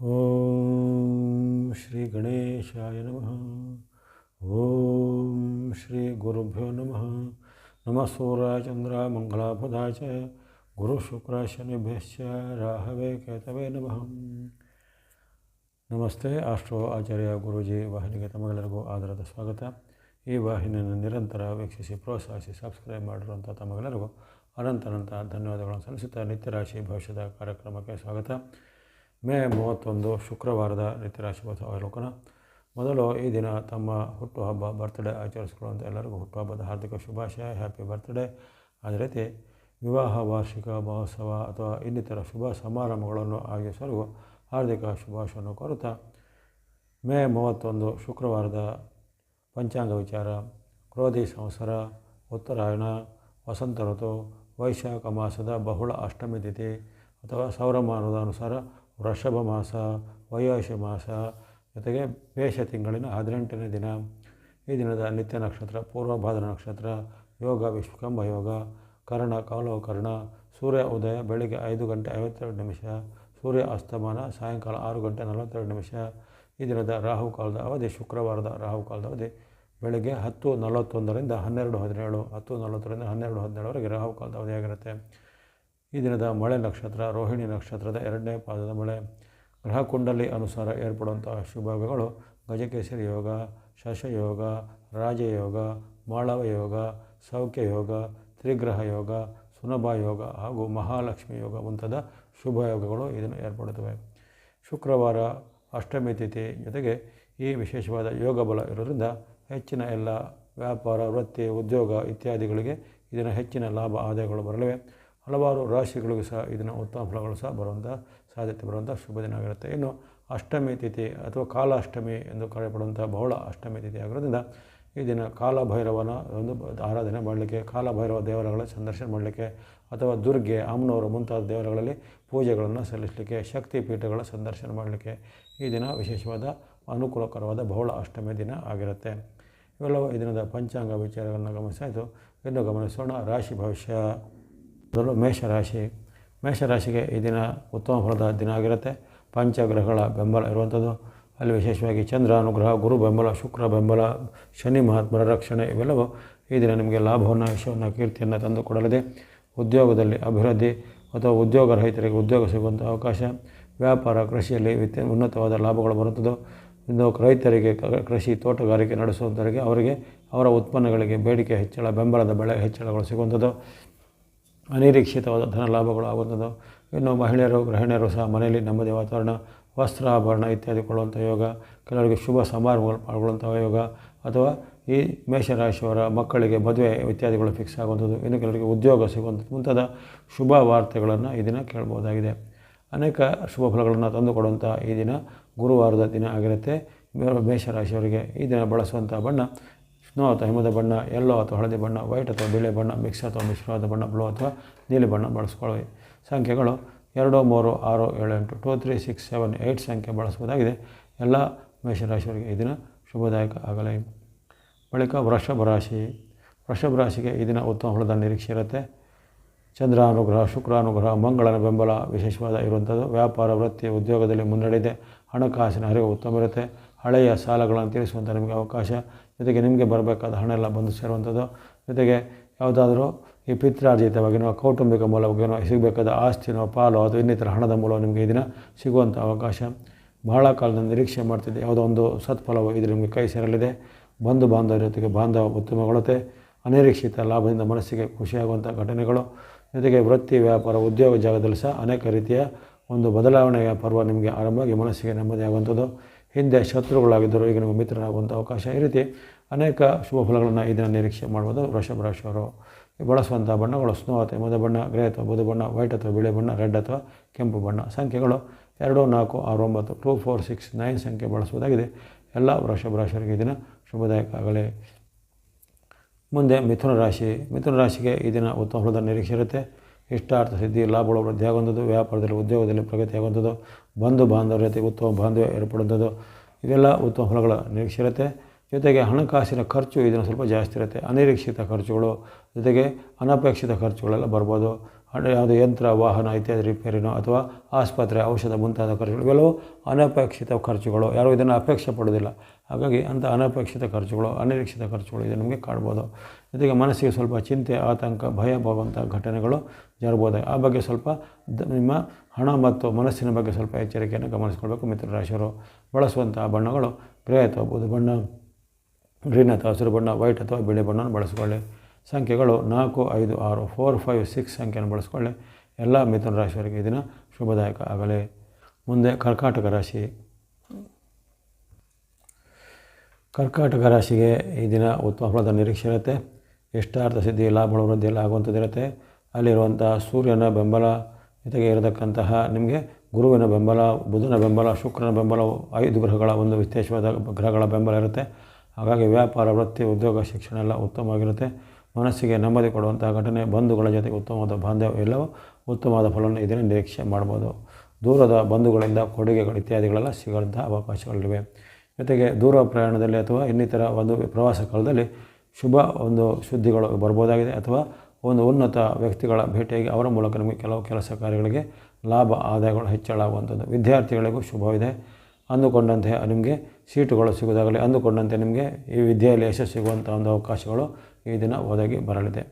ಓಂ ಶ್ರೀ ಗಣೇಶಾಯ ನಮಃ ಓಂ ಶ್ರೀ ಗುರುಭ್ಯೋ ನಮಃ ನಮಃ ಸೂರ್ಯ ಚಂದ್ರ ಮಂಗಳಾಪದಾಯ ಚ ಗುರು ಶುಕ್ರ ಶನಿಭ್ಯಶ್ಚ ರಾಹವೇ ಕೇತವೇ ನಮಃ ನಮಸ್ತೆ ಆಸ್ಟ್ರೋ ಆಚಾರ್ಯ ಗುರೂಜಿ ವಾಹಿನಿಗೆ ತಮಗೆಲ್ಲರಿಗೂ ಆದರದ ಸ್ವಾಗತ ಈ ವಾಹಿನಿಯನ್ನು ನಿರಂತರ ವೀಕ್ಷಿಸಿ ಪ್ರೋತ್ಸಾಹಿಸಿ ಸಬ್ಸ್ಕ್ರೈಬ್ ಮಾಡಿರುವಂಥ ತಮಗೆಲ್ಲರಿಗೂ ಅನಂತನಂತ ಧನ್ಯವಾದಗಳನ್ನು ಸಲ್ಲಿಸುತ್ತಾ ನಿತ್ಯರಾಶಿ ಭವಿಷ್ಯದ ಕಾರ್ಯಕ್ರಮಕ್ಕೆ ಸ್ವಾಗತ ಮೇ ಮೂವತ್ತೊಂದು ಶುಕ್ರವಾರದ ನಿತ್ಯರಾಶಿ ಭವಿಷ್ಯ ಅವಲೋಕನ. ಮೊದಲು ಈ ದಿನ ತಮ್ಮ ಹುಟ್ಟುಹಬ್ಬ ಬರ್ತ್ಡೇ ಆಚರಿಸಿಕೊಳ್ಳುವಂಥ ಎಲ್ಲರಿಗೂ ಹುಟ್ಟುಹಬ್ಬದ ಹಾರ್ದಿಕ ಶುಭಾಶಯ ಹ್ಯಾಪಿ ಬರ್ತ್ಡೇ ಅದೇ ರೀತಿ ವಿವಾಹ, ವಾರ್ಷಿಕ, ಮಹೋತ್ಸವ ಅಥವಾ ಇನ್ನಿತರ ಶುಭ ಸಮಾರಂಭಗಳನ್ನು ಆಯೋಜಿಸಲು ಹಾರ್ದಿಕ ಶುಭಾಶಯವನ್ನು ಕೋರುತ್ತಾ, ಮೇ ಮೂವತ್ತೊಂದು ಶುಕ್ರವಾರದ ಪಂಚಾಂಗ ವಿಚಾರ, ಕ್ರೋಧಿ ಸಂವತ್ಸರ, ಉತ್ತರಾಯಣ, ವಸಂತ ಋತು, ವೈಶಾಖ ಮಾಸದ ಬಹುಳ ಅಷ್ಟಮಿ ತಿಥಿ ಅಥವಾ ಸೌರಮಾನದ ಅನುಸಾರ ವೃಷಭ ಮಾಸ ವಯೋಶ ಮಾಸ ಜೊತೆಗೆ ಮೇಷ ತಿಂಗಳಿನ ಹದಿನೆಂಟನೇ ದಿನ. ಈ ದಿನದ ನಿತ್ಯ ನಕ್ಷತ್ರ, ಪೂರ್ವಭಾದ್ರ ನಕ್ಷತ್ರ, ಯೋಗ ವಿಶ್ವಕಂಭ ಯೋಗ, ಕರ್ಣ ಕಾಲೋ ಕರ್ಣ ಸೂರ್ಯ ಉದಯ, ಬೆಳಗ್ಗೆ ಐದು ಗಂಟೆ ಐವತ್ತೆರಡು ನಿಮಿಷ, ಸೂರ್ಯ ಅಸ್ತಮಾನ, ಸಾಯಂಕಾಲ ಆರು ಗಂಟೆ ನಲವತ್ತೆರಡು ನಿಮಿಷ. ಈ ದಿನದ ರಾಹುಕಾಲದ ಅವಧಿ, ಶುಕ್ರವಾರದ ರಾಹುಕಾಲದ ಅವಧಿ, ಬೆಳಗ್ಗೆ ಹತ್ತು ನಲವತ್ತೊಂದರಿಂದ ಹನ್ನೆರಡು ಹದಿನೇಳು, ಹತ್ತು ನಲವತ್ತರಿಂದ ಹನ್ನೆರಡು ಹದಿನೇಳವರೆಗೆ ರಾಹುಕಾಲದ ಅವಧಿಯಾಗಿರುತ್ತೆ. ಈ ದಿನದ ಮಳೆ ನಕ್ಷತ್ರ, ರೋಹಿಣಿ ನಕ್ಷತ್ರದ ಎರಡನೇ ಪಾದದ ಮಳೆ ಗ್ರಹ ಕುಂಡಲಿ ಅನುಸಾರ ಏರ್ಪಡುವಂತಹ ಶುಭಗಳು ಗಜಕೇಸರಿ ಯೋಗ, ಶಶಯೋಗ, ರಾಜಯೋಗ, ಮಾಳವ ಯೋಗ, ಸೌಖ್ಯ ಯೋಗ, ತ್ರಿಗ್ರಹ ಯೋಗ, ಸುನಭ ಯೋಗ ಹಾಗೂ ಮಹಾಲಕ್ಷ್ಮಿ ಯೋಗ ಮುಂತಾದ ಶುಭ ಯೋಗಗಳು ಇದನ್ನು ಏರ್ಪಡುತ್ತವೆ. ಶುಕ್ರವಾರ ಅಷ್ಟಮಿ ತಿಥಿ ಜೊತೆಗೆ ಈ ವಿಶೇಷವಾದ ಯೋಗ ಬಲ ಇರೋದ್ರಿಂದ ಹೆಚ್ಚಿನ ಎಲ್ಲ ವ್ಯಾಪಾರ, ವೃತ್ತಿ, ಉದ್ಯೋಗ ಇತ್ಯಾದಿಗಳಿಗೆ ಇದನ್ನು ಹೆಚ್ಚಿನ ಲಾಭ ಆದಾಯಗಳು ಬರಲಿವೆ. ಹಲವಾರು ರಾಶಿಗಳಿಗೂ ಸಹ ಇದನ್ನು ಉತ್ತಮ ಫಲಗಳು ಸಹ ಬರುವಂಥ ಸಾಧ್ಯತೆ ಬರುವಂಥ ಶುಭ ದಿನ ಆಗಿರುತ್ತೆ ಇನ್ನು ಅಷ್ಟಮಿ ತಿಥಿ ಅಥವಾ ಕಾಲ ಅಷ್ಟಮಿ ಎಂದು ಕರೆಯಪಡುವಂಥ ಬಹುಳ ಅಷ್ಟಮಿ ತಿಥಿ ಆಗಿರೋದ್ರಿಂದ ಈ ದಿನ ಕಾಲಭೈರವನ ಒಂದು ಆರಾಧನೆ ಮಾಡಲಿಕ್ಕೆ, ಕಾಲಭೈರವ ದೇವರುಗಳ ಸಂದರ್ಶನ ಮಾಡಲಿಕ್ಕೆ ಅಥವಾ ದುರ್ಗೆ ಅಮ್ಮನವರು ಮುಂತಾದ ದೇವರುಗಳಲ್ಲಿ ಪೂಜೆಗಳನ್ನು ಸಲ್ಲಿಸಲಿಕ್ಕೆ, ಶಕ್ತಿ ಪೀಠಗಳ ಸಂದರ್ಶನ ಮಾಡಲಿಕ್ಕೆ ಈ ದಿನ ವಿಶೇಷವಾದ ಅನುಕೂಲಕರವಾದ ಬಹುಳ ಅಷ್ಟಮಿ ದಿನ ಆಗಿರುತ್ತೆ. ಇವೆಲ್ಲವೂ ಈ ದಿನದ ಪಂಚಾಂಗ ವಿಚಾರಗಳನ್ನು ಗಮನಿಸಾಯಿತು ಇನ್ನು ಗಮನಿಸೋಣ ರಾಶಿ ಭವಿಷ್ಯ. ಮೊದಲು ಮೇಷರಾಶಿ. ಮೇಷರಾಶಿಗೆ ಈ ದಿನ ಉತ್ತಮ ಫಲದ ದಿನ ಆಗಿರುತ್ತೆ. ಪಂಚಗ್ರಹಗಳ ಬೆಂಬಲ ಇರುವಂಥದ್ದು. ಅಲ್ಲಿ ವಿಶೇಷವಾಗಿ ಚಂದ್ರ, ಅನುಗ್ರಹ, ಗುರು ಬೆಂಬಲ, ಶುಕ್ರ ಬೆಂಬಲ, ಶನಿ, ಮಹಾತ್ಮರ ರಕ್ಷಣೆ ಇವೆಲ್ಲವೂ ಈ ದಿನ ನಿಮಗೆ ಲಾಭವನ್ನು ಯಶವನ್ನು ಕೀರ್ತಿಯನ್ನು ತಂದು ಕೊಡಲಿದೆ. ಉದ್ಯೋಗದಲ್ಲಿ ಅಭಿವೃದ್ಧಿ ಅಥವಾ ಉದ್ಯೋಗ ರಹಿತರಿಗೆ ಉದ್ಯೋಗ ಸಿಗುವಂಥ ಅವಕಾಶ. ವ್ಯಾಪಾರ, ಕೃಷಿಯಲ್ಲಿ ವಿತ್ಯ ಉನ್ನತವಾದ ಲಾಭಗಳು ಬರುತ್ತದೆ. ಇನ್ನು ರೈತರಿಗೆ ಕೃಷಿ ತೋಟಗಾರಿಕೆ ನಡೆಸುವಂಥವರಿಗೆ ಅವರಿಗೆ ಅವರ ಉತ್ಪನ್ನಗಳಿಗೆ ಬೇಡಿಕೆ ಹೆಚ್ಚಳ, ಬೆಂಬಲದ ಬೆಳೆ ಹೆಚ್ಚಳಗಳು ಸಿಗುವಂಥದ್ದು. ಅನಿರೀಕ್ಷಿತವಾದ ಧನ ಲಾಭಗಳು ಆಗುವಂಥದ್ದು. ಇನ್ನು ಮಹಿಳೆಯರು, ಗೃಹಿಣಿಯರು ಸಹ ಮನೆಯಲ್ಲಿ ನೆಮ್ಮದಿ ವಾತಾವರಣ ವಸ್ತ್ರ ಆಭರಣ ಇತ್ಯಾದಿ ಕೊಡುವಂಥ ಯೋಗ, ಕೆಲವರಿಗೆ ಶುಭ ಸಮಾರಂಭಗಳು ಪಾಲ್ಗೊಳ್ಳುವಂಥ ಯೋಗ, ಅಥವಾ ಈ ಮೇಷರಾಶಿಯವರ ಮಕ್ಕಳಿಗೆ ಮದುವೆ ಇತ್ಯಾದಿಗಳು ಫಿಕ್ಸ್ ಆಗುವಂಥದ್ದು. ಇನ್ನು ಕೆಲವರಿಗೆ ಉದ್ಯೋಗ ಸಿಗುವಂಥದ್ದು. ಮುಂತಾದ ಶುಭ ವಾರ್ತೆಗಳನ್ನು ಈ ದಿನ ಕೇಳ್ಬೋದಾಗಿದೆ. ಅನೇಕ ಶುಭ ಫಲಗಳನ್ನು ತಂದುಕೊಡುವಂಥ ಈ ದಿನ ಗುರುವಾರದ ದಿನ ಆಗಿರುತ್ತೆ. ಮೇಷರಾಶಿಯವರಿಗೆ ಈ ದಿನ ಬಳಸುವಂಥ ಬಣ್ಣ ಸ್ನೋ ಅಥವಾ ಹಿಮದ ಬಣ್ಣ ಎಲ್ಲೋ ಅಥವಾ ಹಳದಿ ಬಣ್ಣ ವೈಟ್ ಅಥವಾ ಬಿಳಿ ಬಣ್ಣ ಮಿಕ್ಸ್ ಅಥವಾ ಮಿಶ್ರವಾದ ಬಣ್ಣ ಬ್ಲೂ ಅಥವಾ ನೀಲಿ ಬಣ್ಣ ಬಳಸ್ಕೊಳ್ಳಿ. ಸಂಖ್ಯೆಗಳು ಎರಡು, ಮೂರು, ಆರು, ಏಳು, ಎಂಟು two three six seven eight ಸಂಖ್ಯೆ ಬಳಸ್ಬೋದಾಗಿದೆ ಎಲ್ಲ ಮೇಷರಾಶಿಯವರಿಗೆ ಈ ದಿನ ಶುಭದಾಯಕ ಆಗಲಿ. ಬಳಿಕ ವೃಷಭ ರಾಶಿ. ವೃಷಭ ರಾಶಿಗೆ ಈ ದಿನ ಉತ್ತಮ ಫಲದ ನಿರೀಕ್ಷೆ ಇರುತ್ತೆ. ಚಂದ್ರಾನುಗ್ರಹ, ಶುಕ್ರಾನುಗ್ರಹ ಶುಕ್ರ ಮಂಗಳನ ಬೆಂಬಲ ವಿಶೇಷವಾದ ಇರುವಂಥದ್ದು. ವ್ಯಾಪಾರ, ವೃತ್ತಿ, ಉದ್ಯೋಗದಲ್ಲಿ ಮುನ್ನಡೆಯಿದೆ. ಹಣಕಾಸಿನ ಹರಿವು ಉತ್ತಮ ಇರುತ್ತೆ. ಹಳೆಯ ಸಾಲಗಳನ್ನು ತೀರಿಸುವಂಥ ನಿಮಗೆ ಅವಕಾಶ, ಜೊತೆಗೆ ನಿಮಗೆ ಬರಬೇಕಾದ ಹಣ ಎಲ್ಲ ಬಂದು ಸೇರುವಂಥದ್ದು. ಜೊತೆಗೆ ಯಾವುದಾದರೂ ಈ ಪಿತ್ರಾರ್ಜಿತವಾಗಿನೋ, ಕೌಟುಂಬಿಕ ಮೂಲವಾಗಿನೋ, ಸಿಗಬೇಕಾದ ಆಸ್ತಿನೋ, ಪಾಲು ಅಥವಾ ಇನ್ನಿತರ ಹಣದ ಮೂಲ ನಿಮಗೆ ಈ ದಿನ ಸಿಗುವಂಥ ಅವಕಾಶ. ಬಹಳ ಕಾಲದಿಂದ ನಿರೀಕ್ಷೆ ಮಾಡ್ತಿದ್ದೆ, ಯಾವುದೋ ಒಂದು ಸತ್ಫಲವು ಇದು ನಿಮಗೆ ಕೈ ಸೇರಲಿದೆ. ಬಂಧು ಬಾಂಧವರ ಜೊತೆಗೆ ಬಾಂಧವ ಉತ್ತಮಗೊಳ್ಳುತ್ತೆ. ಅನಿರೀಕ್ಷಿತ ಲಾಭದಿಂದ ಮನಸ್ಸಿಗೆ ಖುಷಿಯಾಗುವಂಥ ಘಟನೆಗಳು. ಜೊತೆಗೆ ವೃತ್ತಿ, ವ್ಯಾಪಾರ, ಉದ್ಯೋಗ ಜಾಗದಲ್ಲಿ ಸಹ ಅನೇಕ ರೀತಿಯ ಒಂದು ಬದಲಾವಣೆಯ ಪರ್ವ ನಿಮಗೆ ಆರಂಭವಾಗಿ ಮನಸ್ಸಿಗೆ ನೆಮ್ಮದಿ ಆಗುವಂಥದ್ದು ಹಿಂದೆ ಶತ್ರುಗಳಾಗಿದ್ದರು ಈಗ ನಿಮಗೆ ಮಿತ್ರರಾಗುವಂಥ ಅವಕಾಶ ಈ ರೀತಿ ಅನೇಕ ಶುಭ ಫಲಗಳನ್ನು ಇದನ್ನು ನಿರೀಕ್ಷೆ ಮಾಡ್ಬೋದು. ವೃಷಭ ರಾಶಿಯವರು ಬಳಸುವಂಥ ಬಣ್ಣಗಳು ಸ್ನೋ ಅಥವಾ ಮದ ಬಣ್ಣ, ಗ್ರೇ ಅಥವಾ ಬುಧ ಬಣ್ಣ, ವೈಟ್ ಅಥವಾ ಬಿಳಿ ಬಣ್ಣ, ರೆಡ್ ಅಥವಾ ಕೆಂಪು ಬಣ್ಣ ಸಂಖ್ಯೆಗಳು ಎರಡು, ನಾಲ್ಕು, ಆರು, ಒಂಬತ್ತು, ಟೂ, ಫೋರ್, ಸಿಕ್ಸ್, ನೈನ್ ಸಂಖ್ಯೆ ಬಳಸುವುದಾಗಿದೆ. ಎಲ್ಲ ವೃಷಭ ರಾಶಿಯವರಿಗೆ ಈ ದಿನ ಶುಭದಾಯಕ. ಆಗಲಿ ಮುಂದೆ ಮಿಥುನ ರಾಶಿ. ಮಿಥುನ ರಾಶಿಗೆ ಈ ದಿನ ಉತ್ತಮ ಫಲದ ನಿರೀಕ್ಷೆ ಇರುತ್ತೆ. ಇಷ್ಟಾರ್ಥ ಸಿದ್ಧಿ ಲಾಭಗಳು ವೃದ್ಧಿಯಾಗುವಂಥದ್ದು ವ್ಯಾಪಾರದಲ್ಲಿ ಉದ್ಯೋಗದಲ್ಲಿ ಪ್ರಗತಿಯಾಗುವಂಥದ್ದು ಬಂಧು ಬಾಂಧವರ ಜೊತೆಗೆ ಉತ್ತಮ ಬಾಂಧವ್ಯ ಏರ್ಪಡುವಂಥದ್ದು, ಇವೆಲ್ಲ ಉತ್ತಮ ಫಲಗಳ ನಿರೀಕ್ಷೆ ಇರುತ್ತೆ. ಜೊತೆಗೆ ಹಣಕಾಸಿನ ಖರ್ಚು ಇದನ್ನು ಸ್ವಲ್ಪ ಜಾಸ್ತಿ ಇರುತ್ತೆ. ಅನಿರೀಕ್ಷಿತ ಖರ್ಚುಗಳು, ಜೊತೆಗೆ ಅನಪೇಕ್ಷಿತ ಖರ್ಚುಗಳೆಲ್ಲ ಬರ್ಬೋದು. ಹಣ ಯಾವುದೇ ಯಂತ್ರ, ವಾಹನ ಇತ್ಯಾದಿ ರಿಪೇರಿನೋ ಅಥವಾ ಆಸ್ಪತ್ರೆ ಔಷಧ ಮುಂತಾದ ಖರ್ಚುಗಳು ಇವೆಲ್ಲವೂ ಅನಪೇಕ್ಷಿತ ಖರ್ಚುಗಳು, ಯಾರೂ ಇದನ್ನು ಅಪೇಕ್ಷೆ ಪಡೋದಿಲ್ಲ ಹಾಗಾಗಿ ಅಂಥ ಅನಪೇಕ್ಷಿತ ಖರ್ಚುಗಳು, ಅನಿರೀಕ್ಷಿತ ಖರ್ಚುಗಳು ಇದು ನಮಗೆ ಕಾಣ್ಬೋದು. ಜೊತೆಗೆ ಮನಸ್ಸಿಗೆ ಸ್ವಲ್ಪ ಚಿಂತೆ, ಆತಂಕ, ಭಯ ಬರುವಂಥ ಘಟನೆಗಳು ಜರಬೋದು ಆ ಬಗ್ಗೆ ಸ್ವಲ್ಪ ನಿಮ್ಮ ಹಣ ಮತ್ತು ಮನಸ್ಸಿನ ಬಗ್ಗೆ ಸ್ವಲ್ಪ ಎಚ್ಚರಿಕೆಯನ್ನು ಗಮನಿಸ್ಕೊಳ್ಬೇಕು ಮಿತ್ರ ರಾಶಿಯವರು ಬಳಸುವಂಥ ಬಣ್ಣಗಳು, ಗ್ರೇ ಅಥವಾ ಬೂದು ಬಣ್ಣ ಗ್ರೀನ್ ಅಥವಾ ಹಸಿರು ಬಣ್ಣ, ವೈಟ್ ಅಥವಾ ಬಿಳಿ ಬಣ್ಣವನ್ನು ಬಳಸ್ಕೊಳ್ಳಿ. ಸಂಖ್ಯೆಗಳು ನಾಲ್ಕು, ಐದು, ಆರು ಫೋರ್ ಫೈವ್ ಸಿಕ್ಸ್ ಸಂಖ್ಯೆಯನ್ನು ಬಳಸಿಕೊಳ್ಳಿ. ಎಲ್ಲ ಮಿಥುನ ರಾಶಿಯವರಿಗೆ ದಿನ ಶುಭದಾಯಕ ಆಗಲಿ. ಮುಂದೆ ಕರ್ಕಾಟಕ ರಾಶಿ. ಕರ್ಕಾಟಕ ರಾಶಿಗೆ ಈ ದಿನ ಉತ್ತಮ ಫಲದ ನಿರೀಕ್ಷೆ ಇರುತ್ತೆ. ಇಷ್ಟಾರ್ಥ ಸಿದ್ಧಿ, ಲಾಭಗಳು, ವೃದ್ಧಿಯಲ್ಲಿ ಆಗುವಂಥದ್ದು ಇರುತ್ತೆ. ಅಲ್ಲಿರುವಂಥ ಸೂರ್ಯನ ಬೆಂಬಲ, ಜೊತೆಗೆ ಇರತಕ್ಕಂತಹ ನಿಮಗೆ ಗುರುವಿನ ಬೆಂಬಲ, ಬುಧನ ಬೆಂಬಲ, ಶುಕ್ರನ ಬೆಂಬಲ, ಐದು ಗ್ರಹಗಳ ಒಂದು ವಿಶೇಷವಾದ ಗ್ರಹಗಳ ಬೆಂಬಲ ಇರುತ್ತೆ. ಹಾಗಾಗಿ ವ್ಯಾಪಾರ, ವೃತ್ತಿ, ಉದ್ಯೋಗ, ಶಿಕ್ಷಣ ಎಲ್ಲ ಉತ್ತಮವಾಗಿರುತ್ತೆ. ಮನಸ್ಸಿಗೆ ನೆಮ್ಮದಿ ಕೊಡುವಂಥ ಘಟನೆ, ಬಂಧುಗಳ ಜೊತೆಗೆ ಉತ್ತಮವಾದ ಬಾಂಧವ್ಯ ಎಲ್ಲವೂ ಉತ್ತಮವಾದ ಫಲವನ್ನು ಇದನ್ನು ನಿರೀಕ್ಷೆ ಮಾಡ್ಬೋದು ದೂರದ ಬಂಧುಗಳಿಂದ ಕೊಡುಗೆಗಳು ಇತ್ಯಾದಿಗಳೆಲ್ಲ ಸಿಗುವಂಥ ಅವಕಾಶಗಳಿವೆ. ಜೊತೆಗೆ ದೂರ ಪ್ರಯಾಣದಲ್ಲಿ ಅಥವಾ ಇನ್ನಿತರ ಒಂದು ಪ್ರವಾಸ ಕಾಲದಲ್ಲಿ ಶುಭ ಒಂದು ಸುದ್ದಿಗಳು ಬರ್ಬೋದಾಗಿದೆ ಅಥವಾ ಒಂದು ಉನ್ನತ ವ್ಯಕ್ತಿಗಳ ಭೇಟಿಯಾಗಿ ಅವರ ಮೂಲಕ ನಮಗೆ ಕೆಲವು ಕೆಲಸ ಕಾರ್ಯಗಳಿಗೆ ಲಾಭ, ಆದಾಯಗಳು ಹೆಚ್ಚಳ ಆಗುವಂಥದ್ದು ವಿದ್ಯಾರ್ಥಿಗಳಿಗೂ ಶುಭವಿದೆ. ಅಂದುಕೊಂಡಂತೆ ನಿಮಗೆ ಸೀಟುಗಳು ಸಿಗೋದಾಗಲಿ, ಅಂದುಕೊಂಡಂತೆ ನಿಮಗೆ ಈ ವಿದ್ಯೆಯಲ್ಲಿ ಯಶಸ್ಸು ಸಿಗುವಂಥ ಒಂದು ಅವಕಾಶಗಳು ಈ ದಿನ ಒದಗಿ ಬರಲಿದೆ.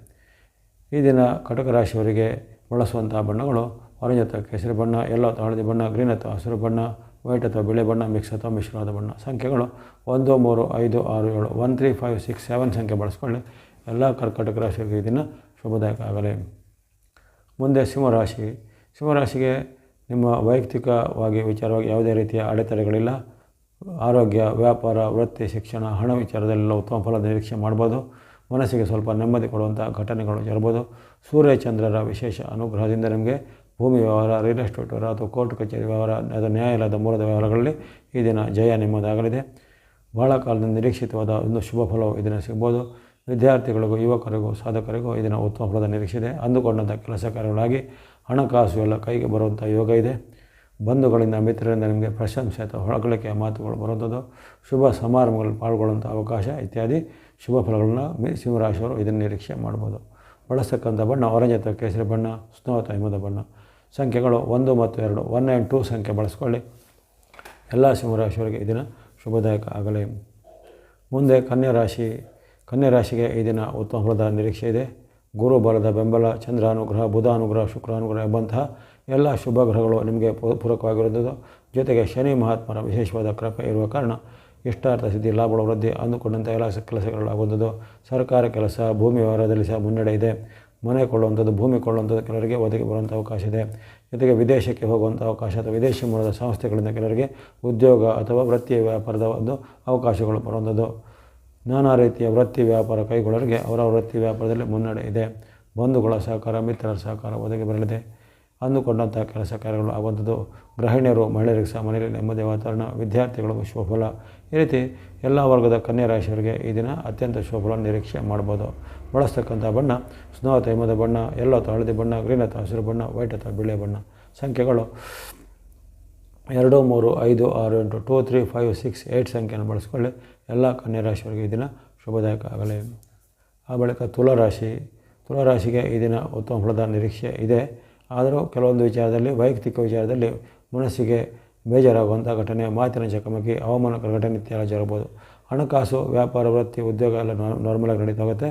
ಈ ದಿನ ಕಟಕ ರಾಶಿಯವರಿಗೆ ಬಳಸುವಂಥ ಬಣ್ಣಗಳು ಆರೆಂಜ್ ಅಥವಾ ಕೇಸರಿ ಬಣ್ಣ ಎಲ್ಲೋ ಅಥವಾ ಹಳದಿ ಬಣ್ಣ ಗ್ರೀನ್ ಅಥವಾ ಹಸಿರು ಬಣ್ಣ ವೈಟ್ ಅಥವಾ ಬಿಳಿ ಬಣ್ಣ ಮಿಕ್ಸ್ ಅಥವಾ ಮಿಶ್ರವಾದ ಬಣ್ಣ. ಸಂಖ್ಯೆಗಳು ಒಂದು, ಮೂರು, ಐದು, ಆರು, ಏಳು one three five six seven ಸಂಖ್ಯೆ ಬಳಸ್ಕೊಳ್ಳಿ. ಎಲ್ಲ ಕರ್ಕಾಟಕ ರಾಶಿಯವರಿಗೆ ಈ ದಿನ ಶುಭದಾಯಕ ಆಗಲಿ ಮುಂದೆ ಸಿಂಹರಾಶಿ. ಸಿಂಹರಾಶಿಗೆ ನಿಮ್ಮ ವೈಯಕ್ತಿಕವಾಗಿ, ವಿಚಾರವಾಗಿ ಯಾವುದೇ ರೀತಿಯ ಅಡೆತಡೆಗಳಿಲ್ಲ. ಆರೋಗ್ಯ, ವ್ಯಾಪಾರ, ವೃತ್ತಿ, ಶಿಕ್ಷಣ, ಹಣ ವಿಚಾರದಲ್ಲೆಲ್ಲ ಉತ್ತಮ ಫಲದ ನಿರೀಕ್ಷೆ ಮಾಡ್ಬೋದು. ಮನಸ್ಸಿಗೆ ಸ್ವಲ್ಪ ನೆಮ್ಮದಿ ಕೊಡುವಂಥ ಘಟನೆಗಳು ಜರ್ಬೋದು ಸೂರ್ಯ ಚಂದ್ರರ ವಿಶೇಷ ಅನುಗ್ರಹದಿಂದ ನಿಮಗೆ ಭೂಮಿ ವ್ಯವಹಾರ ರಿಯಲ್ ಎಸ್ಟೇಟ್ ವ್ಯವಹಾರ ಅಥವಾ ಕೋರ್ಟ್ ಕಚೇರಿ ವ್ಯವಹಾರ ಅಥವಾ ನ್ಯಾಯಾಲಯದ ಮೂಲದ ವ್ಯವಹಾರಗಳಲ್ಲಿ ಈ ದಿನ ಜಯ ನಿಮ್ಮದಾಗಲಿದೆ. ಬಹಳ ಕಾಲದಿಂದ ನಿರೀಕ್ಷಿತವಾದ ಒಂದು ಶುಭ ಫಲವು ಇದನ್ನು ಸಿಗ್ಬೋದು ವಿದ್ಯಾರ್ಥಿಗಳಿಗೂ, ಯುವಕರಿಗೂ, ಸಾಧಕರಿಗೂ ಇದನ್ನು ಉತ್ತಮ ಫಲದ ನಿರೀಕ್ಷೆ ಇದೆ. ಅಂದುಕೊಂಡಂಥ ಕೆಲಸ ಕಾರ್ಯಗಳಾಗಿ ಹಣಕಾಸು ಎಲ್ಲ ಕೈಗೆ ಬರುವಂಥ ಯೋಗ ಇದೆ. ಬಂಧುಗಳಿಂದ ಮಿತ್ರರಿಂದ ನಿಮಗೆ ಪ್ರಶಂಸೆ ಅಥವಾ ಹೊಳಗಳಿಕೆಯ ಮಾತುಗಳು ಬರುವಂಥದ್ದು ಶುಭ ಸಮಾರಂಭಗಳಲ್ಲಿ ಪಾಲ್ಗೊಳ್ಳುವಂಥ ಅವಕಾಶ ಇತ್ಯಾದಿ ಶುಭ ಫಲಗಳನ್ನು ಸಿಂಹರಾಶಿಯವರು ಇದನ್ನು ನಿರೀಕ್ಷೆ ಮಾಡ್ಬೋದು. ಬಳಸ್ತಕ್ಕಂಥ ಬಣ್ಣ ಆರೆಂಜ್ ಅಥವಾ ಕೇಸರಿ ಬಣ್ಣ ಸ್ನೋ ಅಥವಾ ಹಿಮದ ಬಣ್ಣ. ಸಂಖ್ಯೆಗಳು ಒಂದು ಮತ್ತು ಎರಡು ಒನ್ ಆ್ಯಂಡ್ ಟೂ ಸಂಖ್ಯೆ ಬಳಸ್ಕೊಳ್ಳಿ. ಎಲ್ಲ ಸಿಂಹರಾಶಿಯವರಿಗೆ ಈ ದಿನ ಶುಭದಾಯಕ ಆಗಲಿ. ಮುಂದೆ ಕನ್ಯಾ ರಾಶಿ ಕನ್ಯಾ ರಾಶಿಗೆ ಈ ದಿನ ಉತ್ತಮ ಫಲದ ನಿರೀಕ್ಷೆ ಇದೆ. ಗುರು ಬಲದ ಬೆಂಬಲ ಚಂದ್ರ ಅನುಗ್ರಹ ಬುಧ ಅನುಗ್ರಹ, ಶುಕ್ರ ಅನುಗ್ರಹ ಎಂಬಂತಹ ಎಲ್ಲ ಶುಭ ಗ್ರಹಗಳು ನಿಮಗೆ ಪೂರಕವಾಗಿರುವುದು ಜೊತೆಗೆ ಶನಿ ಮಹಾತ್ಮರ ವಿಶೇಷವಾದ ಕೃಪೆ ಇರುವ ಕಾರಣ ಇಷ್ಟಾರ್ಥ ಸಿದ್ಧಿ ಲಾಭಗಳ ವೃದ್ಧಿ ಅಂದುಕೊಂಡಂಥ ಎಲ್ಲ ಕೆಲಸಗಳಾಗುವಂಥದ್ದು. ಸರ್ಕಾರ ಕೆಲಸ, ಭೂಮಿ ವ್ಯವಹಾರದಲ್ಲಿ ಸಹ ಮುನ್ನಡೆ ಇದೆ. ಮನೆ ಕೊಳ್ಳುವಂಥದ್ದು, ಭೂಮಿ ಕೊಳ್ಳುವಂಥದ್ದು ಕೆಲವರಿಗೆ ಒದಗಿ ಬರುವಂಥ ಅವಕಾಶ ಇದೆ. ಜೊತೆಗೆ ವಿದೇಶಕ್ಕೆ ಹೋಗುವಂಥ ಅವಕಾಶ ಅಥವಾ ವಿದೇಶಿ ಮೂಲದ ಸಂಸ್ಥೆಗಳಿಂದ ಕೆಲವರಿಗೆ ಉದ್ಯೋಗ ಅಥವಾ ವೃತ್ತಿ ವ್ಯಾಪಾರದ ಒಂದು ಅವಕಾಶಗಳು ಬರುವಂಥದ್ದು. ನಾನಾ ರೀತಿಯ ವೃತ್ತಿ ವ್ಯಾಪಾರ ಕೈಗೊಳ್ಳೋರಿಗೆ ಅವರ ವೃತ್ತಿ ವ್ಯಾಪಾರದಲ್ಲಿ ಮುನ್ನಡೆ ಇದೆ. ಬಂಧುಗಳ ಸಹಕಾರ, ಮಿತ್ರರ ಸಹಕಾರ ಒದಗಿ ಬರಲಿದೆ. ಅಂದುಕೊಂಡಂಥ ಕೆಲಸ ಕಾರ್ಯಗಳು ಆಗುವಂಥದ್ದು. ಗೃಹಿಣಿಯರು, ಮಹಿಳೆಯರಿಗೆ ಸಹ ಮನೆಯಲ್ಲಿ ನೆಮ್ಮದಿ ವಾತಾವರಣ, ವಿದ್ಯಾರ್ಥಿಗಳು ಶುಭಫಲ. ಈ ರೀತಿ ಎಲ್ಲ ವರ್ಗದ ಕನ್ಯಾ ರಾಶಿಯವರಿಗೆ ಈ ದಿನ ಅತ್ಯಂತ ಶುಭಫಲ ನಿರೀಕ್ಷೆ ಮಾಡ್ಬೋದು. ಬಳಸ್ತಕ್ಕಂಥ ಬಣ್ಣ, ಸ್ನೋ ಅಥವಾ ಹಿಮದ ಬಣ್ಣ, ಎಲ್ಲೋ ಅಥವಾ ಹಳದಿ ಬಣ್ಣ, ಗ್ರೀನ್ ಅಥವಾ ಹಸಿರು ಬಣ್ಣ, ವೈಟ್ ಅಥವಾ ಬಿಳಿ ಬಣ್ಣ. ಸಂಖ್ಯೆಗಳು ಎರಡು, ಮೂರು, ಐದು, ಆರು, ಎಂಟು, two, three, five, six eight ಸಂಖ್ಯೆಯನ್ನು ಬಳಸ್ಕೊಳ್ಳಿ. ಎಲ್ಲ ಕನ್ಯಾ ರಾಶಿಯವರಿಗೆ ಈ ದಿನ ಶುಭದಾಯಕ ಆಗಲಿ. ಆ ಬಳಿಕ ತುಲಾರಾಶಿ. ತುಲಾರಾಶಿಗೆ ಈ ದಿನ ಉತ್ತಮ ಫಲದ ನಿರೀಕ್ಷೆ ಇದೆ. ಆದರೂ ಕೆಲವೊಂದು ವಿಚಾರದಲ್ಲಿ, ವೈಯಕ್ತಿಕ ವಿಚಾರದಲ್ಲಿ ಮನಸ್ಸಿಗೆ ಬೇಜಾರಾಗುವಂಥ ಘಟನೆ, ಮಾತಿನ ಚಕಮಕಿ ಅವಮಾನಕರ ಘಟನೆ ಇತ್ಯಾದಿ ಜರಬಹುದು ಹಣಕಾಸು, ವ್ಯಾಪಾರ, ವೃತ್ತಿ, ಉದ್ಯೋಗ ಎಲ್ಲ ನಾರ್ಮಲಾಗಿ ನಡೀತಾ ಹೋಗುತ್ತೆ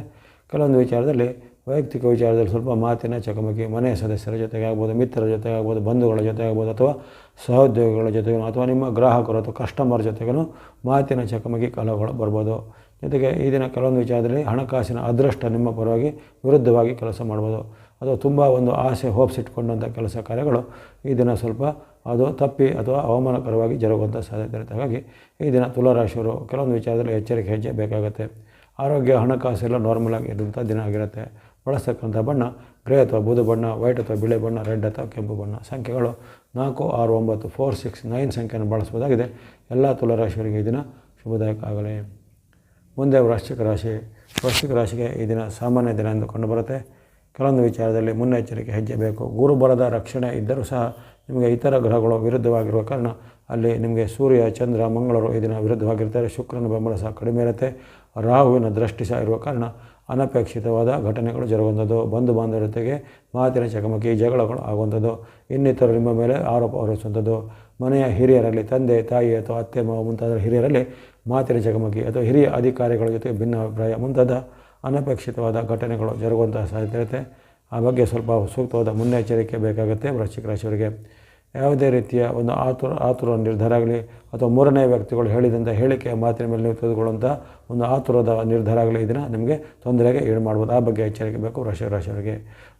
ಕೆಲವೊಂದು ವಿಚಾರದಲ್ಲಿ ವೈಯಕ್ತಿಕ ವಿಚಾರದಲ್ಲಿ ಸ್ವಲ್ಪ ಮಾತಿನ ಚಕಮಕಿ, ಮನೆಯ ಸದಸ್ಯರ ಜೊತೆಗೆ ಆಗ್ಬೋದು, ಮಿತ್ರರ ಜೊತೆಗೆ ಆಗ್ಬೋದು, ಬಂಧುಗಳ ಜೊತೆ ಆಗ್ಬೋದು, ಅಥವಾ ಸಹೋದ್ಯೋಗಿಗಳ ಜೊತೆಗೂ ಅಥವಾ ನಿಮ್ಮ ಗ್ರಾಹಕರು ಅಥವಾ ಕಸ್ಟಮರ್ ಜೊತೆಗೂ ಮಾತಿನ ಚಕಮಕಿ ಕಲಹಗಳು ಬರ್ಬೋದು. ಜೊತೆಗೆ ಈ ದಿನ ಕೆಲವೊಂದು ವಿಚಾರದಲ್ಲಿ ಹಣಕಾಸಿನ ಅದೃಷ್ಟ ನಿಮ್ಮ ಪರವಾಗಿ ವಿರುದ್ಧವಾಗಿ ಕೆಲಸ ಮಾಡ್ಬೋದು. ಅಥವಾ ತುಂಬ ಒಂದು ಆಸೆ ಹೋಪ್ಸ್ ಇಟ್ಕೊಂಡಂಥ ಕೆಲಸ ಕಾರ್ಯಗಳು ಈ ದಿನ ಸ್ವಲ್ಪ ಅದು ತಪ್ಪಿ ಅಥವಾ ಅವಮಾನಕರವಾಗಿ ಜರುಗುವಂಥ ಸಾಧ್ಯತೆ ಇರುತ್ತೆ. ಹಾಗಾಗಿ ಈ ದಿನ ತುಲಾರಾಶಿಯವರು ಕೆಲವೊಂದು ವಿಚಾರದಲ್ಲಿ ಎಚ್ಚರಿಕೆ ಹೆಜ್ಜೆ ಬೇಕಾಗುತ್ತೆ ಆರೋಗ್ಯ ಹಣಕಾಸು ಎಲ್ಲ ನಾರ್ಮಲ್ ಆಗಿ ಇರುವಂಥ ದಿನ ಆಗಿರುತ್ತೆ. ಬಳಸ್ತಕ್ಕಂಥ ಬಣ್ಣ ಗ್ರೇ ಅಥವಾ ಬೂದು ಬಣ್ಣ ವೈಟ್ ಅಥವಾ ಬಿಳಿ ಬಣ್ಣ ರೆಡ್ ಅಥವಾ ಕೆಂಪು ಬಣ್ಣ ಸಂಖ್ಯೆಗಳು ನಾಲ್ಕು, ಆರು, ಒಂಬತ್ತು ಫೋರ್ ಸಿಕ್ಸ್ ನೈನ್ ಸಂಖ್ಯೆಯನ್ನು ಬಳಸ್ಬೋದಾಗಿದೆ. ಎಲ್ಲ ತುಲಾರಾಶಿಯವರಿಗೆ ಈ ದಿನ ಶುಭದಾಯಕ ಆಗಲಿ. ಮುಂದೆ ವೃಶ್ಚಿಕ ರಾಶಿ. ವೃಶ್ಚಿಕ ರಾಶಿಗೆ ಈ ದಿನ ಸಾಮಾನ್ಯ ದಿನ ಎಂದು ಕಂಡುಬರುತ್ತೆ. ಕೆಲವೊಂದು ವಿಚಾರದಲ್ಲಿ ಮುನ್ನೆಚ್ಚರಿಕೆ ಹೆಜ್ಜೆ ಬೇಕು ಗುರುಬಲದ ರಕ್ಷಣೆ ಇದ್ದರೂ ಸಹ ನಿಮಗೆ ಇತರ ಗ್ರಹಗಳು ವಿರುದ್ಧವಾಗಿರುವ ಕಾರಣ ಅಲ್ಲಿ ನಿಮಗೆ ಸೂರ್ಯ, ಚಂದ್ರ, ಮಂಗಳರು ಈ ದಿನ ವಿರುದ್ಧವಾಗಿರ್ತಾರೆ ಶುಕ್ರನ ಬೆಂಬಲ ಸಹ ಕಡಿಮೆ ಇರುತ್ತೆ. ರಾಹುವಿನ ದೃಷ್ಟಿ ಸಹ ಇರುವ ಕಾರಣ ಅನಪೇಕ್ಷಿತವಾದ ಘಟನೆಗಳು ಜರುಗುವಂಥದ್ದು. ಬಂಧು ಬಾಂಧವರ ಜೊತೆಗೆ ಮಾತಿನ ಚಕಮಕಿ, ಜಗಳಗಳು ಆಗುವಂಥದ್ದು. ಇನ್ನಿತರರು ನಿಮ್ಮ ಮೇಲೆ ಆರೋಪ ಹೊರಿಸುವಂಥದ್ದು ಮನೆಯ ಹಿರಿಯರಲ್ಲಿ ತಂದೆ, ತಾಯಿ ಅಥವಾ ಅತ್ತೆ, ಮಾವ ಮುಂತಾದ ಹಿರಿಯರಲ್ಲಿ ಮಾತಿನ ಚಕಮಕಿ ಅಥವಾ ಹಿರಿಯ ಅಧಿಕಾರಿಗಳ ಜೊತೆ ಭಿನ್ನಾಭಿಪ್ರಾಯ ಮುಂತಾದ ಅನಪೇಕ್ಷಿತವಾದ ಘಟನೆಗಳು ಜರುಗುವಂಥ ಸಾಧ್ಯತೆ ಇರುತ್ತೆ. ಆ ಬಗ್ಗೆ ಸ್ವಲ್ಪ ಸೂಕ್ತವಾದ ಮುನ್ನೆಚ್ಚರಿಕೆ ಬೇಕಾಗುತ್ತೆ ವೃಶ್ಚಿಕ ರಾಶಿಯವರಿಗೆ. ಯಾವುದೇ ರೀತಿಯ ಒಂದು ಆತುರ ಆತುರ ನಿರ್ಧಾರ ಆಗಲಿ ಅಥವಾ ಮೂರನೇ ವ್ಯಕ್ತಿಗಳು ಹೇಳಿದಂಥ ಹೇಳಿಕೆಯ ಮಾತಿನ ಮೇಲೆ ನೀವು ತೆಗೆದುಕೊಳ್ಳುವಂಥ ಒಂದು ಆತುರದ ನಿರ್ಧಾರ ಆಗಲಿ ಇದನ್ನು ನಿಮಗೆ ತೊಂದರೆಗೆ ಈಡು ಮಾಡ್ಬೋದು. ಆ ಬಗ್ಗೆ ಎಚ್ಚರಿಕೆ ಬೇಕು ವೃಶ್ಚಿಕ ರಾಶಿಯವರಿಗೆ.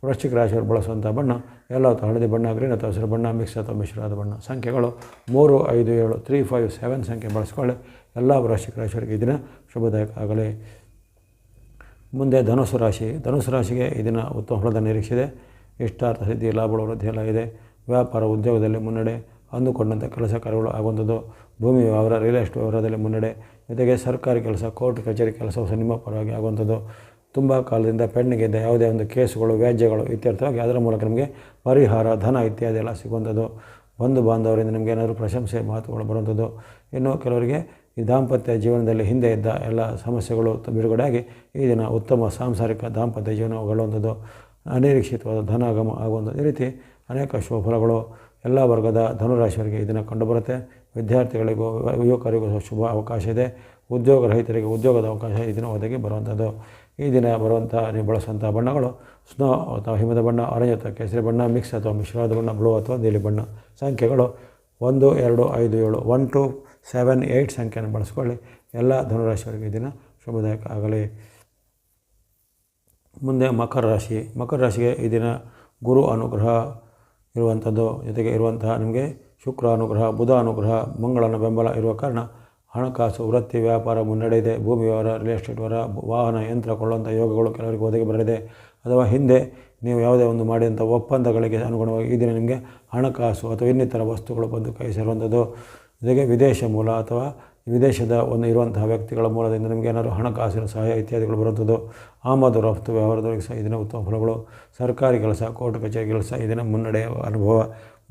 ವೃಶ್ಚಿಕ ರಾಶಿಯವರು ಬಳಸುವಂಥ ಬಣ್ಣ ಎಲ್ಲ ಅಥವಾ ಹಳದಿ ಬಣ್ಣ, ಗ್ರೀನ್ ಅಥವಾ ಹಸಿರು ಬಣ್ಣ ಮಿಕ್ಸ್ ಅಥವಾ ಮಿಶ್ರವಾದ ಬಣ್ಣ. ಸಂಖ್ಯೆಗಳು ಮೂರು, ಐದು, ಏಳು ತ್ರೀ ಫೈವ್ ಸೆವೆನ್ ಸಂಖ್ಯೆ ಬಳಸ್ಕೊಳ್ಳಿ. ಎಲ್ಲ ವೃಶ್ಚಿಕ ರಾಶಿಯವರಿಗೆ ಇದನ್ನು ಶುಭದಾಯಕ ಆಗಲಿ. ಮುಂದೆ ಧನುಸು ರಾಶಿ. ಧನುಸು ರಾಶಿಗೆ ಇದನ್ನು ಉತ್ತಮ ಫಲದ ನಿರೀಕ್ಷೆ ಇಷ್ಟಾರ್ಥ ಸಿದ್ಧಿ ಲಾಭಗಳು ವೃದ್ಧಿ ಎಲ್ಲ ಇದೆ. ವ್ಯಾಪಾರ, ಉದ್ಯೋಗದಲ್ಲಿ ಮುನ್ನಡೆ ಅಂದುಕೊಂಡಂಥ ಕೆಲಸ ಕಾರ್ಯಗಳು ಆಗುವಂಥದ್ದು. ಭೂಮಿ ವ್ಯವಹಾರ ರಿಯಲ್ ಎಸ್ಟೇಟ್ ವ್ಯವಹಾರದಲ್ಲಿ ಮುನ್ನಡೆ. ಜೊತೆಗೆ ಸರ್ಕಾರಿ ಕೆಲಸ ಕೋರ್ಟ್ ಕಚೇರಿ ಕೆಲಸವು ಸಹ ನಿಮ್ಮ ಪರವಾಗಿ ಆಗುವಂಥದ್ದು. ತುಂಬ ಕಾಲದಿಂದ ಪೆಂಡಿಂಗ್ ಇದ್ದ ಯಾವುದೇ ಒಂದು ಕೇಸುಗಳು, ವ್ಯಾಜ್ಯಗಳು ಇತ್ಯರ್ಥವಾಗಿ ಅದರ ಮೂಲಕ ನಿಮಗೆ ಪರಿಹಾರ, ಧನ ಇತ್ಯಾದಿ ಎಲ್ಲ ಸಿಗುವಂಥದ್ದು. ಬಂಧು ಬಾಂಧವರಿಂದ ನಿಮಗೆ ಏನಾದರೂ ಪ್ರಶಂಸೆ, ಮಾತುಗಳು ಬರುವಂಥದ್ದು. ಇನ್ನು ಕೆಲವರಿಗೆ ಈ ದಾಂಪತ್ಯ ಜೀವನದಲ್ಲಿ ಹಿಂದೆ ಇದ್ದ ಎಲ್ಲ ಸಮಸ್ಯೆಗಳು ಬಿಡುಗಡೆಯಾಗಿ ಈ ದಿನ ಉತ್ತಮ ಸಾಂಸಾರಿಕ ದಾಂಪತ್ಯ ಜೀವನಗೊಳ್ಳುವಂಥದ್ದು ಅನಿರೀಕ್ಷಿತವಾದ ಧನಾಗಮ ಆಗುವಂಥ ಈ ರೀತಿ ಅನೇಕ ಶುಭಫಲಗಳು ಎಲ್ಲ ವರ್ಗದ ಧನುರಾಶಿಯವರಿಗೆ ಇದನ್ನು ಕಂಡುಬರುತ್ತೆ. ವಿದ್ಯಾರ್ಥಿಗಳಿಗೂ, ಯುವಕರಿಗೂ ಶುಭ ಅವಕಾಶ ಇದೆ. ಉದ್ಯೋಗ ರಹಿತರಿಗೆ ಉದ್ಯೋಗದ ಅವಕಾಶ ಈ ದಿನ ಒದಗಿ ಬರುವಂಥದ್ದು. ಈ ದಿನ ಬರುವಂಥ ನೀವು ಬಳಸುವಂಥ ಬಣ್ಣಗಳು ಸ್ನೋ ಅಥವಾ ಹಿಮದ ಬಣ್ಣ ಆರೆಂಜ್ ಅಥವಾ ಕೇಸರಿ ಬಣ್ಣ, ಮಿಕ್ಸ್ ಅಥವಾ ಮಿಶ್ರವಾದ ಬಣ್ಣ, ಬ್ಲೂ ಅಥವಾ ನೀಲಿ ಬಣ್ಣ. ಸಂಖ್ಯೆಗಳು ಒಂದು, ಎರಡು, ಐದು, ಏಳು ಒನ್ ಟು ಸೆವೆನ್ ಏಯ್ಟ್ ಸಂಖ್ಯೆಯನ್ನು ಬಳಸ್ಕೊಳ್ಳಿ. ಎಲ್ಲ ಧನುರಾಶಿಯವರಿಗೆ ದಿನ ಶುಭದಾಯಕ ಆಗಲಿ. ಮುಂದೆ ಮಕರ ರಾಶಿ. ಮಕರ ರಾಶಿಗೆ ಈ ದಿನ ಗುರು ಅನುಗ್ರಹ ಇರುವಂಥದ್ದು. ಜೊತೆಗೆ ಇರುವಂತಹ ನಿಮಗೆ ಶುಕ್ರ ಅನುಗ್ರಹ, ಬುಧ ಅನುಗ್ರಹ, ಮಂಗಳನ ಬೆಂಬಲ ಇರುವ ಕಾರಣ ಹಣಕಾಸು, ವೃತ್ತಿ, ವ್ಯಾಪಾರ ಮುನ್ನಡೆ ಇದೆ. ಭೂಮಿ ವ್ಯವಹಾರ ರಿಯಲ್ ಎಸ್ಟೇಟ್ ವ್ಯವಹಾರ, ವಾಹನ, ಯಂತ್ರ, ಕೊಳ್ಳುವಂಥ ಯೋಗಗಳು ಕೆಲವರಿಗೆ ಒದಗಿ ಬರಲಿದೆ. ಅಥವಾ ಹಿಂದೆ ನೀವು ಯಾವುದೇ ಒಂದು ಮಾಡಿದಂಥ ಒಪ್ಪಂದಗಳಿಗೆ ಅನುಗುಣವಾಗಿ ಈ ದಿನ ನಿಮಗೆ ಹಣಕಾಸು ಅಥವಾ ಇನ್ನಿತರ ವಸ್ತುಗಳು ಬಂದು ಕೈ ಸೇರುವಂಥದ್ದು. ಜೊತೆಗೆ ವಿದೇಶ ಮೂಲ ಅಥವಾ ವಿದೇಶದ ಒಂದು ಇರುವಂತಹ ವ್ಯಕ್ತಿಗಳ ಮೂಲದಿಂದ ನಿಮಗೆ ಏನಾದರೂ ಹಣಕಾಸಿನ ಸಹಾಯ ಇತ್ಯಾದಿಗಳು ಬರುವಂಥದ್ದು ಆಮದು ರಫ್ತು ವ್ಯವಹಾರದೊಳಗೆ ಸಹ ಇದನ್ನು ಉತ್ತಮ ಫಲಗಳು. ಸರ್ಕಾರಿ ಕೆಲಸ, ಕೋರ್ಟ್ ಕಚೇರಿ ಕೆಲಸ ಇದನ್ನು ಮುನ್ನಡೆಯ ಅನುಭವ.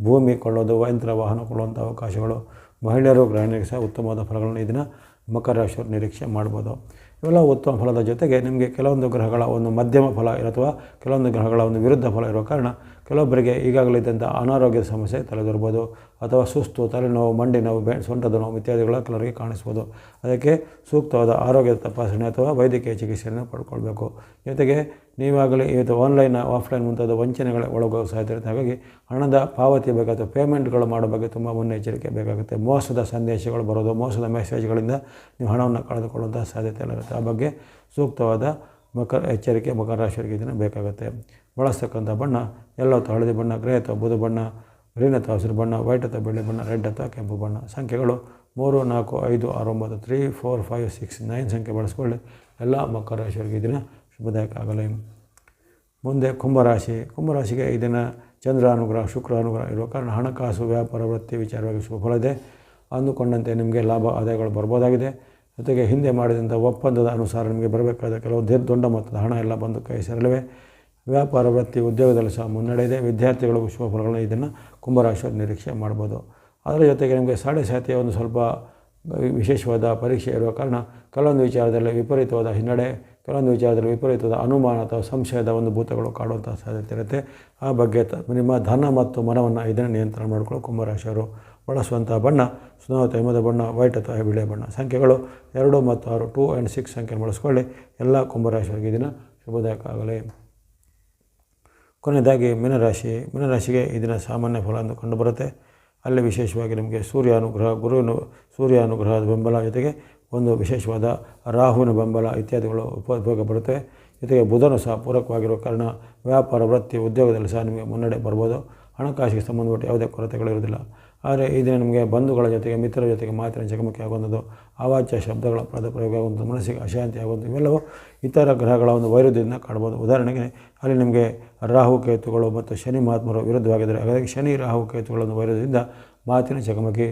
ಭೂಮಿ ಕೊಳ್ಳೋದು ಯಂತ್ರ ವಾಹನ ಕೊಳ್ಳುವಂಥ ಅವಕಾಶಗಳು. ಮಹಿಳೆಯರು ಗ್ರಹಣಿಗೆ ಸಹ ಉತ್ತಮವಾದ ಫಲಗಳನ್ನು ಇದನ್ನು ಮಕರ ನಿರೀಕ್ಷೆ ಮಾಡ್ಬೋದು. ಇವೆಲ್ಲ ಉತ್ತಮ ಫಲದ ಜೊತೆಗೆ ನಿಮಗೆ ಕೆಲವೊಂದು ಗ್ರಹಗಳ ಒಂದು ಮಧ್ಯಮ ಫಲ ಅಥವಾ ಕೆಲವೊಂದು ಗ್ರಹಗಳ ಒಂದು ವಿರುದ್ಧ ಫಲ ಇರೋ ಕಾರಣ ಕೆಲವೊಬ್ಬರಿಗೆ ಈಗಾಗಲೇ ಇದ್ದಂಥ ಅನಾರೋಗ್ಯದ ಸಮಸ್ಯೆ, ತಲೆದೊರ್ಬೋದು ಅಥವಾ ಸುಸ್ತು, ತಲೆನೋವು, ಮಂಡಿ ನೋವು, ಬೆ, ಸೊಂಟದ ನೋವು ಇತ್ಯಾದಿಗಳ ಕೆಲವರಿಗೆ ಕಾಣಿಸ್ಬೋದು. ಅದಕ್ಕೆ ಸೂಕ್ತವಾದ ಆರೋಗ್ಯದ ತಪಾಸಣೆ ಅಥವಾ ವೈದ್ಯಕೀಯ ಚಿಕಿತ್ಸೆಯನ್ನು ಪಡ್ಕೊಳ್ಬೇಕು. ಜೊತೆಗೆ ನೀವಾಗಲೇ ಇವತ್ತು ಆನ್ಲೈನ್ ಆಫ್ಲೈನ್ ಮುಂತಾದ ವಂಚನೆಗಳ ಒಳಗೋ ಸಾಧ್ಯತೆ ಹಾಗಾಗಿ ಹಣದ ಪಾವತಿ ಬಗ್ಗೆ ಅಥವಾ ಪೇಮೆಂಟ್ಗಳು ಮಾಡೋ ಬಗ್ಗೆ ತುಂಬ ಮುನ್ನೆಚ್ಚರಿಕೆ ಬೇಕಾಗುತ್ತೆ. ಮೋಸದ ಸಂದೇಶಗಳು ಬರೋದು, ಮೋಸದ ಮೆಸೇಜ್ಗಳಿಂದ ನೀವು ಹಣವನ್ನು ಕಳೆದುಕೊಳ್ಳುವಂಥ ಸಾಧ್ಯತೆ ಇರುತ್ತೆ. ಆ ಬಗ್ಗೆ ಸೂಕ್ತವಾದ ಮಕರ ಎಚ್ಚರಿಕೆ, ಮಕರ ರಾಶಿಯವರಿಗೆ ಇದನ್ನು ಬೇಕಾಗುತ್ತೆ. ಬಳಸ್ತಕ್ಕಂಥ ಬಣ್ಣ ಎಲ್ಲ ಅಥವಾ ಹಳದಿ ಬಣ್ಣ, ಗ್ರೇ ಅಥವಾ ಬುಧ ಬಣ್ಣ, ಗ್ರೀನ್ ಅಥವಾ ಹಸಿರು ಬಣ್ಣ, ವೈಟ್ ಅಥವಾ ಬಿಳಿ ಬಣ್ಣ, ರೆಡ್ ಅಥವಾ ಕೆಂಪು ಬಣ್ಣ. ಸಂಖ್ಯೆಗಳು ಮೂರು, ನಾಲ್ಕು, ಐದು, ಆರು, ಒಂಬತ್ತು, three, four, five, six, nine ಸಂಖ್ಯೆ ಬಳಸ್ಕೊಳ್ಳಿ. ಎಲ್ಲ ಮಕರ ರಾಶಿಯವರಿಗೆ ಇದನ್ನು ಶುಭದಾಯಕ ಆಗಲಿ. ಮುಂದೆ ಕುಂಭರಾಶಿ. ಕುಂಭರಾಶಿಗೆ ಈ ದಿನ ಚಂದ್ರ ಅನುಗ್ರಹ, ಶುಕ್ರ ಅನುಗ್ರಹ ಇರುವ ಕಾರಣ ಹಣಕಾಸು, ವ್ಯಾಪಾರ, ವೃತ್ತಿ, ವಿಚಾರವಾಗಿ ಶುಭ ಅಂದುಕೊಂಡಂತೆ ನಿಮಗೆ ಲಾಭ, ಆದಾಯಗಳು ಬರ್ಬೋದಾಗಿದೆ. ಜೊತೆಗೆ ಹಿಂದೆ ಮಾಡಿದಂಥ ಒಪ್ಪಂದದ ಅನುಸಾರ ನಿಮಗೆ ಬರಬೇಕಾದ ಕೆಲವು ದೇ ದೊಡ್ಡ ಮೊತ್ತದ ಹಣ ಎಲ್ಲ ಬಂದು ಕೈ ಸೇರಲಿವೆ. ವ್ಯಾಪಾರ, ವೃತ್ತಿ, ಉದ್ಯೋಗದಲ್ಲಿ ಸಹ ಮುನ್ನಡೆ ಇದೆ. ವಿದ್ಯಾರ್ಥಿಗಳಿಗೂ ಶುಭ ಇದನ್ನು ಕುಂಭರಾಶಿಯವರು ನಿರೀಕ್ಷೆ ಮಾಡ್ಬೋದು. ಅದರ ಜೊತೆಗೆ ನಿಮಗೆ ಸಾಡೆ ಸಾತಿಯ ಒಂದು ಸ್ವಲ್ಪ ವಿಶೇಷವಾದ ಪರೀಕ್ಷೆ ಇರುವ ಕಾರಣ ಕೆಲವೊಂದು ವಿಚಾರದಲ್ಲಿ ವಿಪರೀತವಾದ ಹಿನ್ನಡೆ, ಕೆಲವೊಂದು ವಿಚಾರದಲ್ಲಿ ವಿಪರೀತವಾದ ಅನುಮಾನ ಅಥವಾ ಸಂಶಯದ ಒಂದು ಭೂತಗಳು ಕಾಡುವಂಥ ಸಾಧ್ಯತೆ ಇರುತ್ತೆ. ಆ ಬಗ್ಗೆ ನಿಮ್ಮ ಧನ ಮತ್ತು ಮನವನ್ನು ಇದನ್ನು ನಿಯಂತ್ರಣ ಮಾಡಿಕೊಳ್ಳೋ ಕುಂಭರಾಶಿಯವರು. ಬಳಸುವಂಥ ಬಣ್ಣ ಸುನಾವತ ಹಿಮದ ಬಣ್ಣ, ವೈಟ್ ಅಥವಾ ಬಿಳೆ ಬಣ್ಣ. ಸಂಖ್ಯೆಗಳು ಎರಡು ಮತ್ತು ಆರು, ಟೂ ಆ್ಯಂಡ್ ಸಿಕ್ಸ್ ಸಂಖ್ಯೆ ಬಳಸ್ಕೊಳ್ಳಿ. ಎಲ್ಲ ಕುಂಭರಾಶಿಯವರಿಗೆ ಇದನ್ನು ಶುಭದಾಯಕ ಆಗಲಿ. ಕೊನೆಯದಾಗಿ ಮೀನರಾಶಿ. ಮೀನರಾಶಿಗೆ ಇದನ್ನು ಸಾಮಾನ್ಯ ಫಲ ಎಂದು ಕಂಡುಬರುತ್ತೆ ಅಲ್ಲಿ ವಿಶೇಷವಾಗಿ ನಿಮಗೆ ಸೂರ್ಯ ಅನುಗ್ರಹ, ಗುರುವಿನ ಸೂರ್ಯ ಅನುಗ್ರಹದ ಬೆಂಬಲ ಜೊತೆಗೆ ಒಂದು ವಿಶೇಷವಾದ ರಾಹುವಿನ ಬೆಂಬಲ ಇತ್ಯಾದಿಗಳು ಉಪಯೋಗ ಬರುತ್ತೆ. ಜೊತೆಗೆ ಬುಧನು ಸಹ ಪೂರಕವಾಗಿರೋ ಕಾರಣ ವ್ಯಾಪಾರ, ವೃತ್ತಿ, ಉದ್ಯೋಗದಲ್ಲಿ ಸಹ ನಿಮಗೆ ಮುನ್ನಡೆ ಬರ್ಬೋದು. ಹಣಕಾಸಿಗೆ ಸಂಬಂಧಪಟ್ಟ ಯಾವುದೇ ಕೊರತೆಗಳಿರುವುದಿಲ್ಲ ಆದರೆ ಇದನ್ನು ನಮಗೆ ಬಂಧುಗಳ ಜೊತೆಗೆ, ಮಿತ್ರರ ಜೊತೆಗೆ ಮಾತಿನ ಚಕಮಕಿ ಆಗುವಂಥದ್ದು ಅವಾಚ್ಯ ಶಬ್ದಗಳ ಪದ ಪ್ರಯೋಗ ಆಗುವಂಥದ್ದು ಮನಸ್ಸಿಗೆ ಅಶಾಂತಿ ಆಗುವಂಥದ್ದು ಇವೆಲ್ಲವೂ ಇತರ ಗ್ರಹಗಳ ಒಂದು ವೈರುಧ್ಯದಿಂದ ಕಾಣ್ಬೋದು ಉದಾಹರಣೆಗೆ, ಅಲ್ಲಿ ನಿಮಗೆ ರಾಹು ಕೇತುಗಳು ಮತ್ತು ಶನಿ ಮಹಾತ್ಮರು ವಿರುದ್ಧವಾಗಿದ್ದರೆ ಹಾಗಾಗಿ ಶನಿ ರಾಹು ಕೇತುಗಳ ಒಂದು ವೈರುಧ್ಯದಿಂದ ಮಾತಿನ ಚಕಮಕಿ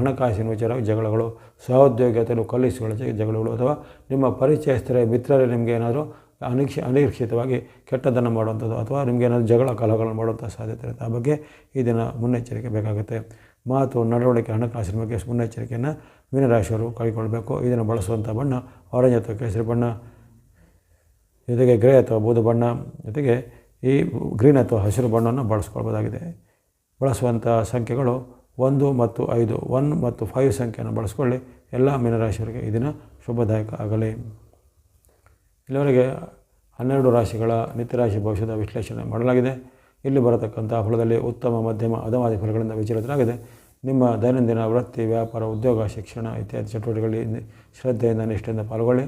ಹಣಕಾಸಿನ ವಿಚಾರ, ಜಗಳಗಳು ಸಹೋದ್ಯೋಗಿ ಅಥವಾ ಕಲೀಸುಗಳ ಜಗಳಗಳು ಅಥವಾ ನಿಮ್ಮ ಪರಿಚಯಸ್ಥರೇ, ಮಿತ್ರರೇ ನಿಮಗೆ ಏನಾದರೂ ಅನಿಕ್ಷ ಅನಿರೀಕ್ಷಿತವಾಗಿ ಕೆಟ್ಟದನ್ನು ಮಾಡುವಂಥದ್ದು ಅಥವಾ ನಿಮಗೆ ಏನಾದರೂ ಜಗಳ ಕಲಹಗಳನ್ನು ಮಾಡುವಂಥ ಸಾಧ್ಯತೆ ಇರುತ್ತೆ. ಆ ಬಗ್ಗೆ ಈ ದಿನ ಮುನ್ನೆಚ್ಚರಿಕೆ ಬೇಕಾಗುತ್ತೆ. ಮಾತು, ನಡವಳಿಕೆ, ಹಣಕಾಸಿನ ಬಗ್ಗೆ ಮುನ್ನೆಚ್ಚರಿಕೆಯನ್ನು ಮೀನರಾಶಿಯವರು ಕೈಗೊಳ್ಳಬೇಕು. ಇದನ್ನು ಬಳಸುವಂಥ ಬಣ್ಣ ಆರೆಂಜ್ ಅಥವಾ ಕೇಸರಿ ಬಣ್ಣ, ಜೊತೆಗೆ ಗ್ರೇ ಅಥವಾ ಬೂದು ಬಣ್ಣ, ಜೊತೆಗೆ ಈ ಗ್ರೀನ್ ಅಥವಾ ಹಸಿರು ಬಣ್ಣವನ್ನು ಬಳಸ್ಕೊಳ್ಬೋದಾಗಿದೆ. ಬಳಸುವಂಥ ಸಂಖ್ಯೆಗಳು ಒಂದು ಮತ್ತು ಐದು ಒನ್ ಮತ್ತು ಫೈವ್ ಸಂಖ್ಯೆಯನ್ನು ಬಳಸ್ಕೊಳ್ಳಿ. ಎಲ್ಲ ಮೀನರಾಶಿಯವರಿಗೆ ಇದನ್ನು ದಿನ ಶುಭದಾಯಕ ಆಗಲಿ. ಇಲ್ಲಿವರೆಗೆ ಹನ್ನೆರಡು ರಾಶಿಗಳ ನಿತ್ಯರಾಶಿ ಭವಿಷ್ಯದ ವಿಶ್ಲೇಷಣೆ ಮಾಡಲಾಗಿದೆ. ಇಲ್ಲಿ ಬರತಕ್ಕಂಥ ಫಲದಲ್ಲಿ ಉತ್ತಮ, ಮಧ್ಯಮ ಅಧಮಾದಿ ಫಲಗಳಿಂದ ವಿಚಲಿತರಾಗಿದೆ. ನಿಮ್ಮ ದೈನಂದಿನ ವೃತ್ತಿ, ವ್ಯಾಪಾರ, ಉದ್ಯೋಗ, ಶಿಕ್ಷಣ ಇತ್ಯಾದಿ ಚಟುವಟಿಕೆಗಳಲ್ಲಿ ಶ್ರದ್ಧೆಯಿಂದ, ನಿಷ್ಠೆಯಿಂದ ಪಾಲ್ಗೊಳ್ಳಿ.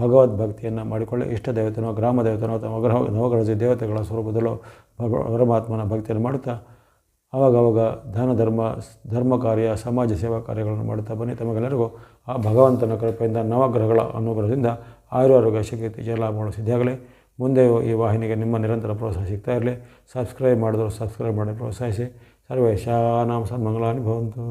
ಭಗವದ್ ಭಕ್ತಿಯನ್ನು ಮಾಡಿಕೊಳ್ಳಿ. ಇಷ್ಟ ದೇವತೆನೋ, ಗ್ರಾಮ ದೇವತೆನೋ, ಅಥವಾ ಗ್ರಹ ನವಗ್ರಹ ದೇವತೆಗಳ ಸ್ವರೂಪದಲ್ಲೂ ಪರಮಾತ್ಮನ ಭಕ್ತಿಯನ್ನು ಮಾಡುತ್ತಾ ಆವಾಗವಾಗ ದಾನ ಧರ್ಮ ಧರ್ಮ ಕಾರ್ಯ, ಸಮಾಜ ಸೇವಾ ಕಾರ್ಯಗಳನ್ನು ಮಾಡುತ್ತಾ ಬನ್ನಿ. ತಮಗೆಲ್ಲರಿಗೂ ಆ ಭಗವಂತನ ಕೃಪೆಯಿಂದ, ನವಗ್ರಹಗಳ ಅನುಗ್ರಹದಿಂದ ಆಯುರಾರೋಗ್ಯ ಶಕ್ತಿ ಜಲಾಭಗಳು ಸಿದ್ಧಿಯಾಗಲಿ. ಮುಂದೆ ಈ ವಾಹಿನಿಗೆ ನಿಮ್ಮ ನಿರಂತರ ಪ್ರೋತ್ಸಾಹ ಸಿಗ್ತಾ ಇರಲಿ. ಸಬ್ಸ್ಕ್ರೈಬ್ ಮಾಡಿದ್ರು ಸಬ್ಸ್ಕ್ರೈಬ್ ಮಾಡಿ ಪ್ರೋತ್ಸಾಹಿಸಿ. ಸರ್ವೇಶಾನಾಮ ಸನ್ಮಂಗಲಾನಿ ಭವಂತು.